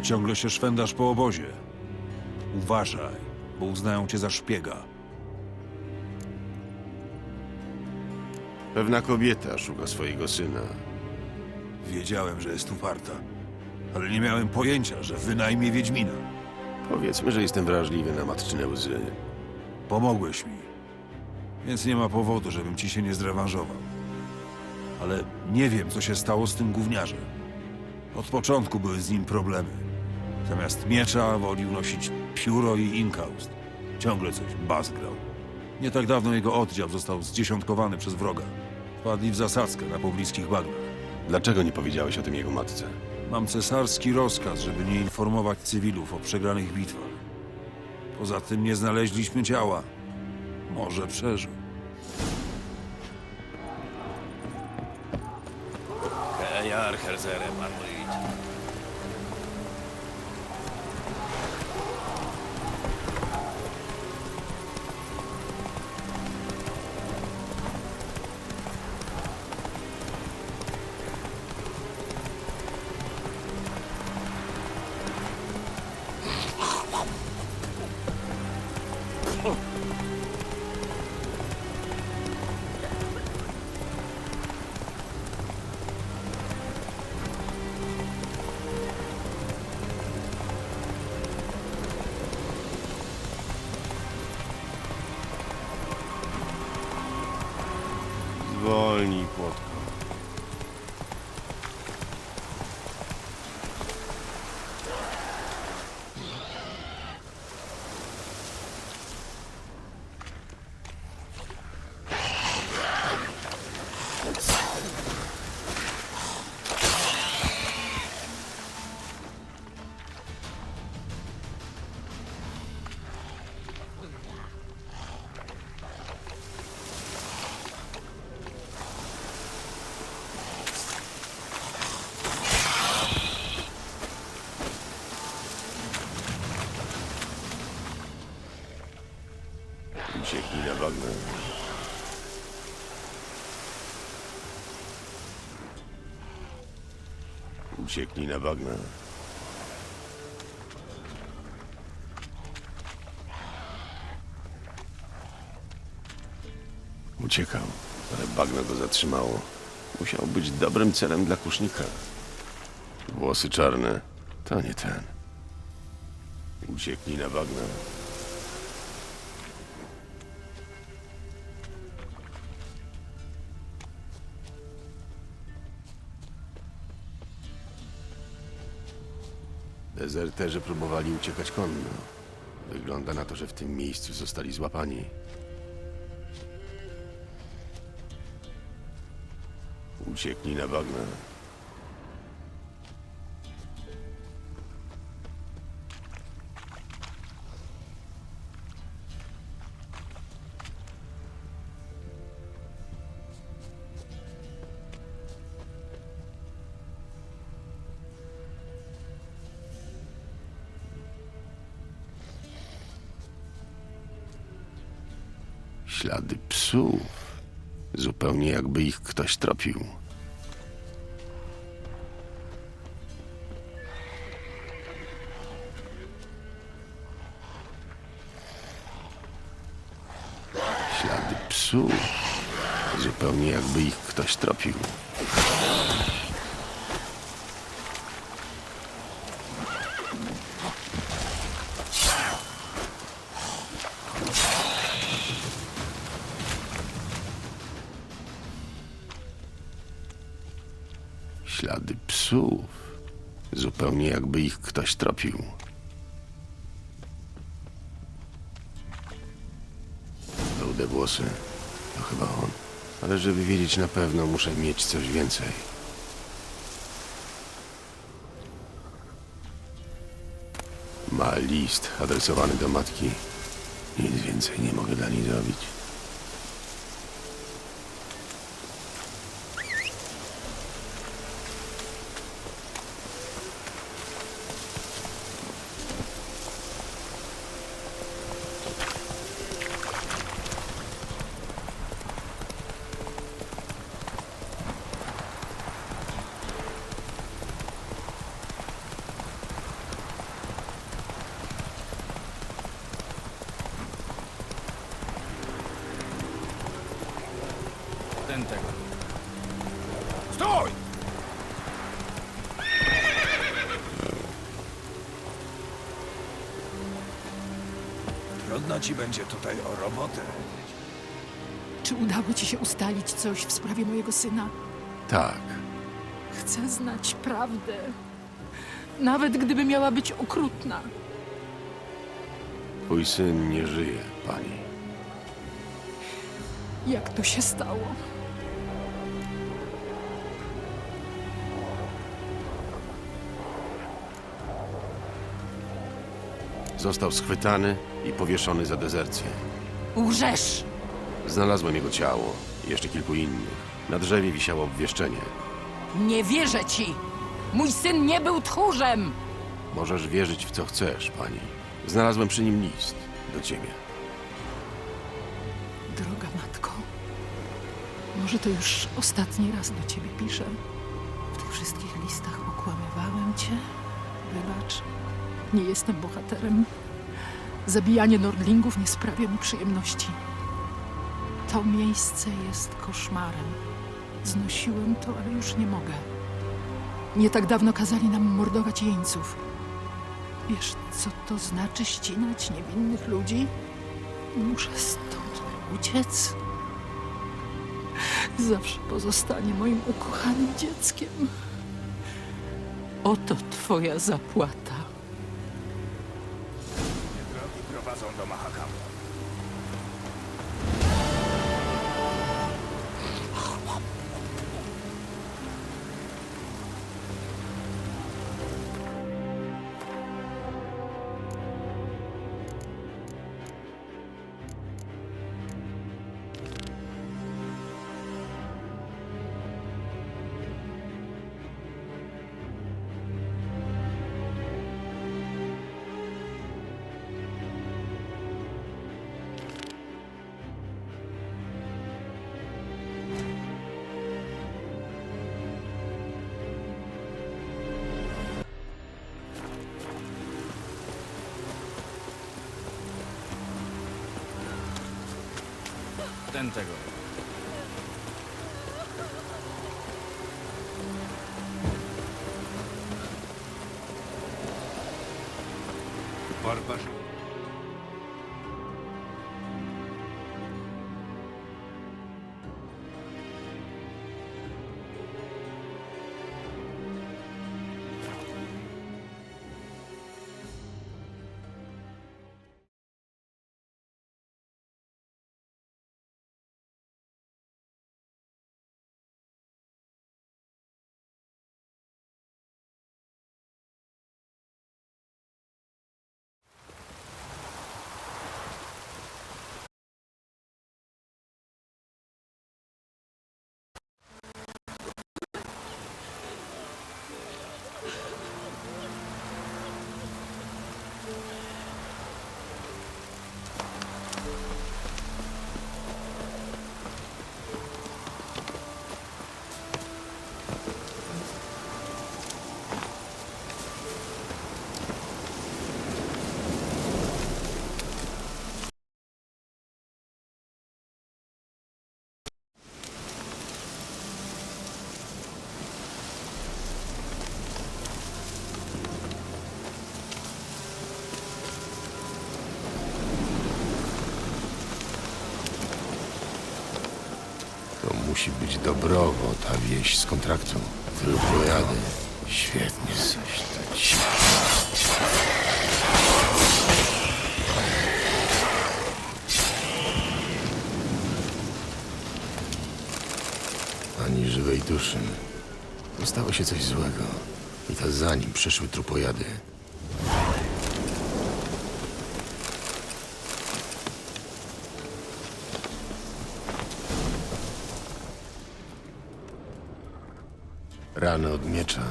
ty ciągle się szwędasz po obozie. Uważaj, bo uznają cię za szpiega. Pewna kobieta szuka swojego syna. Wiedziałem, że jest uparta, ale nie miałem pojęcia, że wynajmie Wiedźmina. Powiedzmy, że jestem wrażliwy na matczyne łzy. Pomogłeś mi, więc nie ma powodu, żebym ci się nie zrewanżował. Ale nie wiem, co się stało z tym gówniarzem. Od początku były z nim problemy. Zamiast miecza wolił nosić pióro i inkaust. Ciągle coś bazgrał. Nie tak dawno jego oddział został zdziesiątkowany przez wroga. Wpadli w zasadzkę na pobliskich bagnach. Dlaczego nie powiedziałeś o tym jego matce? Mam cesarski rozkaz, żeby nie informować cywilów o przegranych bitwach. Poza tym nie znaleźliśmy ciała. Może przeżył. Kejar Herzerem Armoid. Rolnik. Ucieknij na bagna. Uciekał, ale bagno go zatrzymało. Musiał być dobrym celem dla kusznika. Włosy czarne, to nie ten. Ucieknij na bagna. Dezerterzy próbowali uciekać konno. Wygląda na to, że w tym miejscu zostali złapani. Uciekli na bagna. Ślady psów. Zupełnie jakby ich ktoś tropił. Ślady psów. Zupełnie jakby ich ktoś tropił. Zupełnie jakby ich ktoś tropił. Rude włosy. To chyba on. Ale żeby wiedzieć na pewno, muszę mieć coś więcej. Ma list adresowany do matki. Nic więcej nie mogę dla niej zrobić. Trudno ci będzie tutaj o robotę. Czy udało ci się ustalić coś w sprawie mojego syna? Tak, Chcę znać prawdę. Nawet gdyby miała być okrutna. twój syn nie żyje, pani. Jak to się stało? Został schwytany i powieszony za dezercję. Łżesz! Znalazłem jego ciało i jeszcze kilku innych. Na drzewie wisiało obwieszczenie. Nie wierzę ci! Mój syn nie był tchórzem! Możesz wierzyć w co chcesz, pani. Znalazłem przy nim list do ciebie. Droga matko, może to już ostatni raz do ciebie piszę. W tych wszystkich listach okłamywałem cię. Wybacz, nie jestem bohaterem. Zabijanie Nordlingów nie sprawia mi przyjemności. To miejsce jest koszmarem. Znosiłem to, ale już nie mogę. Nie tak dawno kazali nam mordować jeńców. Wiesz, co to znaczy ścinać niewinnych ludzi? Muszę stąd uciec. Zawsze pozostanie moim ukochanym dzieckiem. Oto twoja zapłata. Prowadzą do Mahakamu. Ten tentacle. Musi być Dobrowo, ta wieś z kontraktu. Trupojady. Świetnie. Coś ci... Ani żywej duszy. Stało się coś złego. I to zanim przyszły trupojady. Rany od miecza.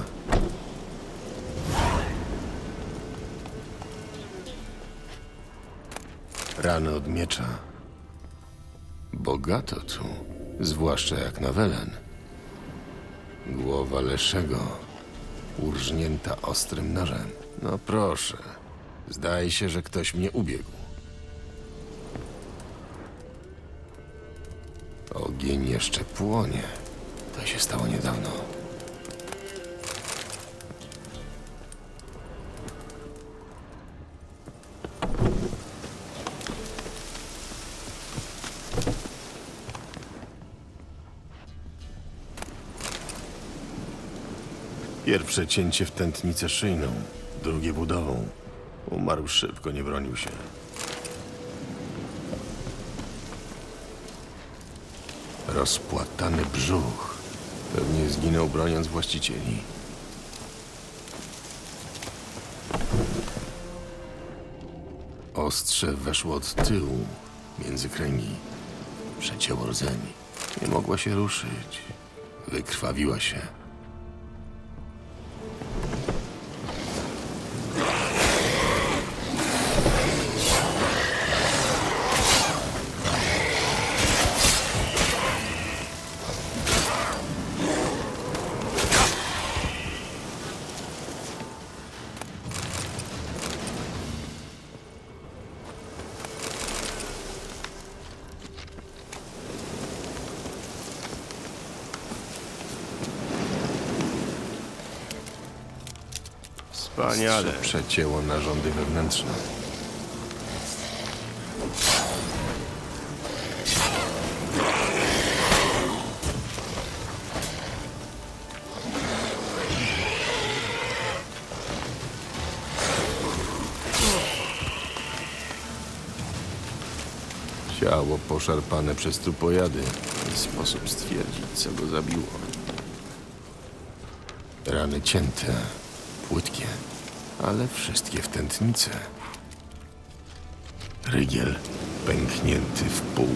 Rany od miecza. Bogato tu, zwłaszcza jak na Welen. Głowa Leszego, urżnięta ostrym nożem. No proszę, zdaje się, że ktoś mnie ubiegł. Ogień jeszcze płonie. To się stało niedawno. Pierwsze cięcie w tętnicę szyjną, drugie budową. Umarł szybko, nie bronił się. Rozpłatany brzuch. Pewnie zginął broniąc właścicieli. Ostrze weszło od tyłu, między kręgi. Przecięło rdzeń. Nie mogła się ruszyć. Wykrwawiła się. Wspaniale. Przecięło narządy wewnętrzne. Ciało poszarpane przez trupojady. Nie sposób stwierdzić, co go zabiło. Rany cięte, płytkie, ale wszystkie w tętnicy. Rygiel pęknięty w pół.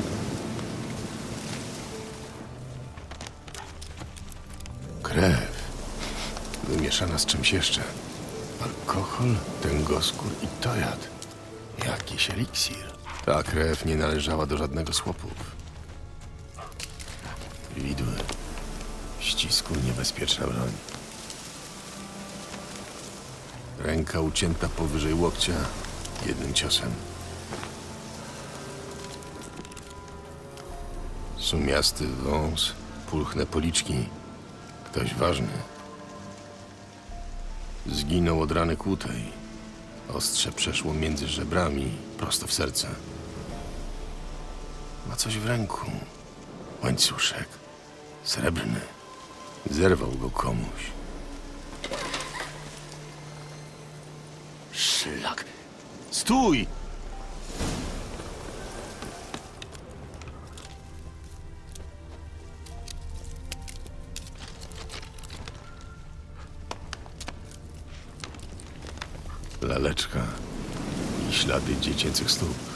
Krew wymieszana z czymś jeszcze. Alkohol, tęgoskór i tojad. Jakiś eliksir. Ta krew nie należała do żadnego z chłopów. Widły. Ścisku niebezpieczna broń. Ręka ucięta powyżej łokcia jednym ciosem. Sumiasty wąs, pulchne policzki. Ktoś ważny. Zginął od rany kłutej. Ostrze przeszło między żebrami, prosto w serce. Ma coś w ręku. Łańcuszek. Srebrny. Zerwał go komuś. Stój! Laleczka i ślady dziecięcych stóp.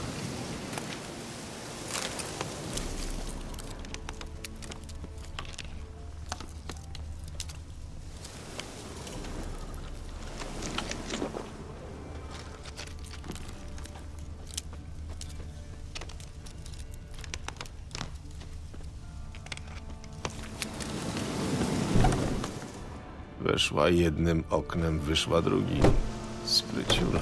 Weszła jednym oknem, wyszła drugim. Spryciula.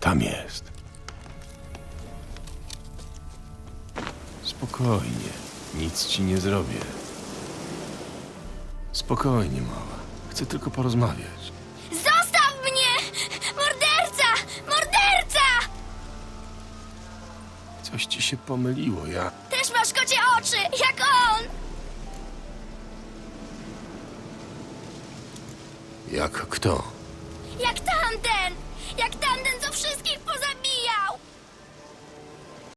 Tam jest. Spokojnie, nic ci nie zrobię. Spokojnie, mała. Chcę tylko porozmawiać. Coś ci się pomyliło, ja. Też masz kocie oczy, jak on! Jak kto? Jak tamten! Jak tamten, co wszystkich pozabijał!